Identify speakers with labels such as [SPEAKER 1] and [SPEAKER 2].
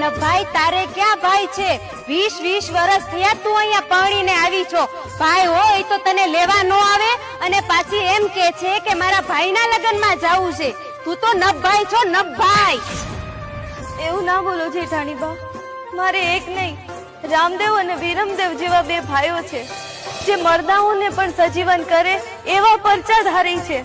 [SPEAKER 1] ન ભાઈ, તારે ક્યાં ભાઈ છે? વીસ વીસ વર્ષ થયા તું અહીંયા પરણીને આવી છો. ભાઈ હોય તો તને લેવા ન આવે અને પાછી એમ કે છે કે મારા ભાઈના લગ્નમાં જવું છે. તું તો નભ ભાઈ છો, નભ ભાઈ.
[SPEAKER 2] એવું ના બોલો જેઠાણી બા. મારે એક નહીં, રામદેવ અને વિરમદેવ જેવા બે ભાઈઓ છે. જે મરદાઓને પણ સજીવન કરે એવા પરચાધારી છે.